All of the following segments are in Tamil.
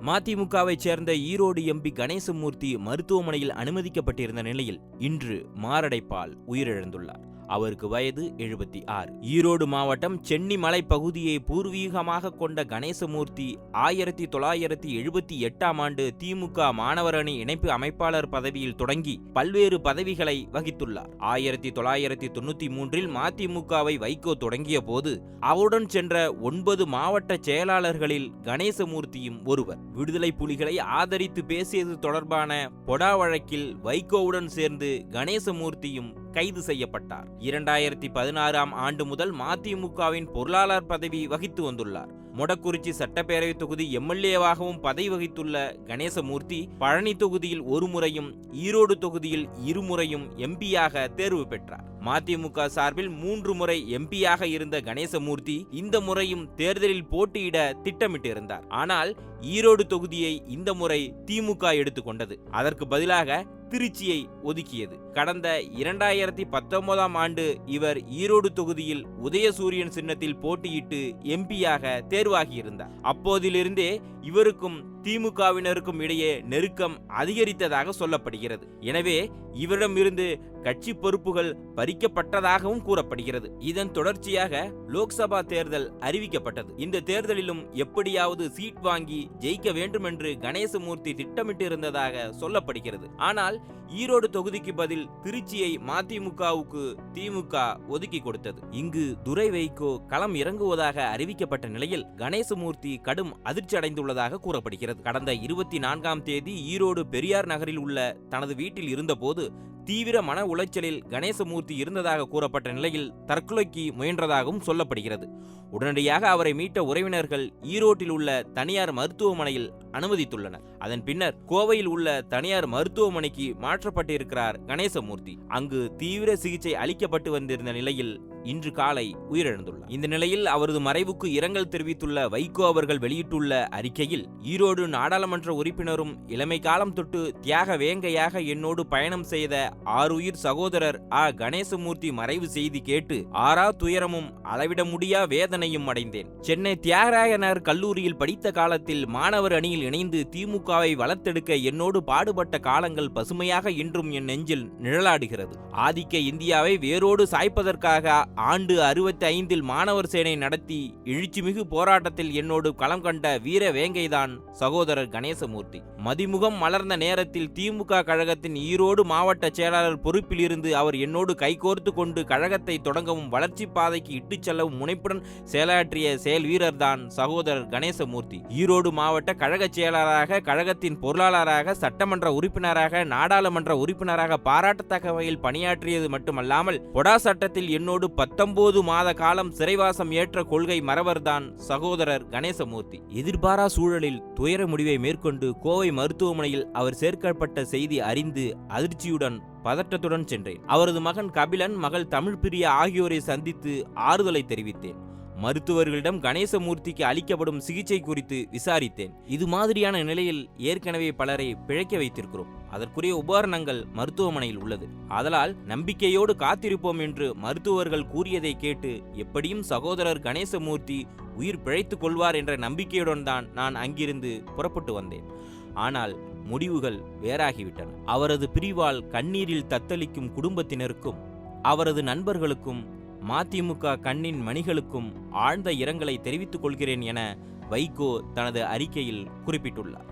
மதிமுகவைச் சேர்ந்த ஈரோடு எம்பி கணேசமூர்த்தி மருத்துவமனையில் அனுமதிக்கப்பட்டிருந்த நிலையில் இன்று மாரடைப்பால் உயிரிழந்துள்ளார். அவருக்கு வயது எழுபத்தி ஆறு. ஈரோடு மாவட்டம் சென்னிமலை பகுதியை பூர்வீகமாக கொண்ட கணேசமூர்த்தி ஆயிரத்தி தொள்ளாயிரத்தி எழுபத்தி எட்டாம் ஆண்டு திமுக மாணவர் அணி இணைப்பு அமைப்பாளர் பதவியில் தொடங்கி பல்வேறு பதவிகளை வகித்துள்ளார். ஆயிரத்தி தொள்ளாயிரத்தி தொண்ணூத்தி மூன்றில் மதிமுகவை வைகோ தொடங்கிய போது அவருடன் சென்ற ஒன்பது மாவட்ட செயலாளர்களில் கணேசமூர்த்தியும் ஒருவர். விடுதலை புலிகளை ஆதரித்து பேசியது தொடர்பான பொடா வழக்கில் வைகோவுடன் சேர்ந்து கணேசமூர்த்தியும் கைது செய்யப்பட்டார். இரண்டாயிரத்தி பதினாறாம் ஆண்டு முதல் மதிமுகவின் பொருளாளர் பதவி வகித்து வந்துள்ளார். மொடக்குறிச்சி சட்டப்பேரவை தொகுதி எம்எல்ஏவாகவும் பதவி வகித்துள்ள கணேசமூர்த்தி பழனி தொகுதியில் ஒரு முறையும் ஈரோடு தொகுதியில் இருமுறையும் எம்பியாக தேர்வு பெற்றார். மதிமுக சார்பில் மூன்று முறை எம்பியாக இருந்த கணேசமூர்த்தி இந்த முறையும் தேர்தலில் போட்டியிட திட்டமிட்டிருந்தார். ஆனால் ஈரோடு தொகுதியை இந்த முறை திமுக எடுத்துக்கொண்டது அதற்கு பதிலாக திருச்சியை ஒதுக்கியது. கடந்த இரண்டாயிரத்தி பத்தொன்பதாம் ஆண்டு இவர் ஈரோடு தொகுதியில் உதயசூரியன் சின்னத்தில் போட்டியிட்டு எம்பியாக தேர்வாகியிருந்தார். அப்போதிலிருந்தே இவருக்கும் திமுகவினருக்கும் இடையே நெருக்கம் அதிகரித்ததாக சொல்லப்படுகிறது. எனவே இவரிடமிருந்து கட்சி பொறுப்புகள் பறிக்கப்பட்டதாகவும் கூறப்படுகிறது. இதன் தொடர்ச்சியாக லோக்சபா தேர்தல் அறிவிக்கப்பட்டது. இந்த தேர்தலிலும் எப்படியாவது சீட் வாங்கி ஜெயிக்க வேண்டும் என்று கணேசமூர்த்தி திட்டமிட்டிருந்ததாக சொல்லப்படுகிறது. ஆனால் ஈரோடு தொகுதிக்கு பதில் திருச்சியை மதிமுகவுக்கு திமுக ஒதுக்கி கொடுத்தது. இங்கு துரை வைகோ களம் இறங்குவதாக அறிவிக்கப்பட்ட நிலையில் கணேசமூர்த்தி கடும் அதிர்ச்சி அடைந்துள்ளதாக கூறப்படுகிறது. கடந்த இருபத்தி நான்காம் தேதி ஈரோடு பெரியார் நகரில் உள்ள தனது வீட்டில் இருந்தபோது தீவிர மன உளைச்சலில் கணேசமூர்த்தி இருந்ததாக கூறப்பட்ட நிலையில் தற்கொலைக்கு முயன்றதாகவும் சொல்லப்படுகிறது. உடனடியாக அவரை மீட்ட உறவினர்கள் ஈரோட்டில் உள்ள தனியார் மருத்துவமனையில் அனுமதித்துள்ளனர் அதன் பின்னர் கோவையில் உள்ள தனியார் மருத்துவமனைக்கு மாற்றப்பட்டிருக்கிறார் கணேசமூர்த்தி. அங்கு தீவிர சிகிச்சை அளிக்கப்பட்டு வந்திருந்த நிலையில் இன்று காலை உயிரிழந்துள்ளார். இந்த நிலையில் அவரது மறைவுக்கு இரங்கல் தெரிவித்துள்ள வைகோ அவர்கள் வெளியிட்டுள்ள அறிக்கையில் ஈரோடு நாடாளுமன்ற உறுப்பினரும் இளமை காலம் தொட்டு தியாக வேங்கையாக என்னோடு பயணம் செய்த ஆறுயிர் சகோதரர் ஆ. கணேசமூர்த்தி மறைவு செய்தி கேட்டு ஆறா துயரமும் அளவிட முடியா வேதனையும் அடைந்தேன். சென்னை தியாகராயனர் கல்லூரியில் படித்த காலத்தில் மாணவர் அணியில் இணைந்து திமுகவை வளர்த்தெடுக்க என்னோடு பாடுபட்ட காலங்கள் பசுமையாக இன்றும் என் நெஞ்சில் நிழலாடுகிறது. ஆதிக்க இந்தியாவை வேரோடு சாய்ப்பதற்காக ஆண்டு அறுபத்தி ஐந்தில் மாணவர் சேனை நடத்தி எழுச்சிமிகு போராட்டத்தில் என்னோடு களம் கண்ட வீர வேங்கைதான் சகோதரர் கணேசமூர்த்தி. மதிமுகம் மலர்ந்த நேரத்தில் திமுக கழகத்தின் ஈரோடு மாவட்ட செயலாளர் பொறுப்பிலிருந்து அவர் என்னோடு கைகோர்த்து கொண்டு கழகத்தை தொடங்கவும் வளர்ச்சி பாதைக்கு இட்டுச் செல்லவும் முனைப்புடன் செயலாற்றிய செயல் வீரர்தான் சகோதரர் கணேசமூர்த்தி. ஈரோடு மாவட்ட கழக செயலாளராக கழகத்தின் பொருளாளராக சட்டமன்ற உறுப்பினராக நாடாளுமன்ற உறுப்பினராக பாராட்டத்தக்க வகையில் பணியாற்றியது மட்டுமல்லாமல் பொடா சட்டத்தில் என்னோடு பத்தொன்பது மாத காலம் சிறைவாசம் ஏற்ற கொள்கை மறவர்தான் சகோதரர் கணேசமூர்த்தி. எதிர்பாரா சூழலில் துயர முடிவை மேற்கொண்டு கோவை மருத்துவமனையில் அவர் சேர்க்கப்பட்ட செய்தி அறிந்து அதிர்ச்சியுடன் பதட்டத்துடன் சென்றேன். அவரது மகன் கபிலன் மகள் தமிழ் பிரியா ஆகியோரை சந்தித்து ஆறுதலை தெரிவித்தேன். மருத்துவர்களிடம் கணேசமூர்த்திக்கு அளிக்கப்படும் சிகிச்சை குறித்து விசாரித்தேன். இது மாதிரியான நிலையில் ஏற்கனவே பலரை பிழைக்க வைத்திருக்கிறோம். அதற்குரிய உபகரணங்கள் மருத்துவமனையில் உள்ளது. அதனால் நம்பிக்கையோடு காத்திருப்போம் என்று மருத்துவர்கள் கூறியதை கேட்டு எப்படியும் சகோதரர் கணேசமூர்த்தி உயிர் பிழைத்துக் கொள்வார் என்ற நம்பிக்கையுடன் தான் நான் அங்கிருந்து புறப்பட்டு வந்தேன். ஆனால் முடிவுகள் வேறாகிவிட்டன. அவரது பிரிவால் கண்ணீரில் தத்தளிக்கும் குடும்பத்தினருக்கும் அவரது நண்பர்களுக்கும் மதிமுக கண்ணின் மணிகளுக்கும் ஆழ்ந்த இரங்கலை தெரிவித்துக் கொள்கிறேன் என வைகோ தனது அறிக்கையில் குறிப்பிட்டுள்ளார்.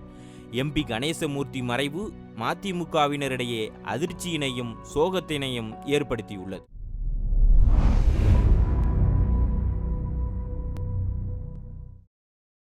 எம்பி கணேசமூர்த்தி மறைவு மதிமுகவினரிடையே அதிர்ச்சியினையும் சோகத்தினையும் ஏற்படுத்தியுள்ளது.